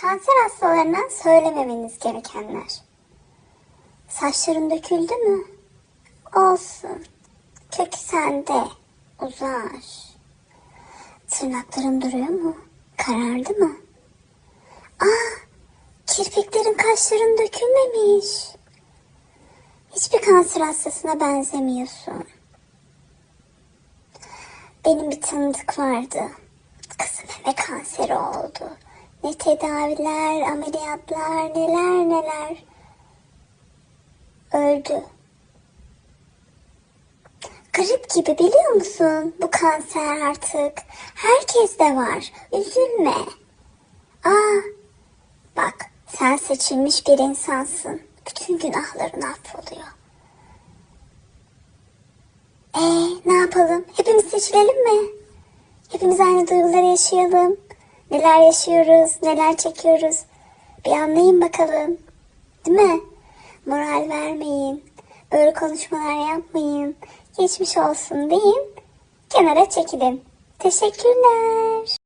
Kanser hastalarına söylememeniz gerekenler. Saçların döküldü mü? Olsun. Kökü sende. Uzar. Tırnakların duruyor mu? Karardı mı? Aa, kirpiklerin kaşların dökülmemiş. Hiçbir kanser hastasına benzemiyorsun. Benim bir tanıdık vardı. Kızı meme kanseri oldu. Ne tedaviler, ameliyatlar, neler neler. Öldü. Grip gibi biliyor musun? Bu kanser artık. Herkes de var. Üzülme. Aa, bak sen seçilmiş bir insansın. Bütün günahların affoluyor. Ee, ne yapalım? Hepimiz seçilelim mi? Hepimiz aynı duyguları yaşayalım. Neler yaşıyoruz, neler çekiyoruz. Bir anlayın bakalım. Değil mi? Moral vermeyin. Böyle konuşmalar yapmayın. Geçmiş olsun deyin. Kenara çekilin. Teşekkürler.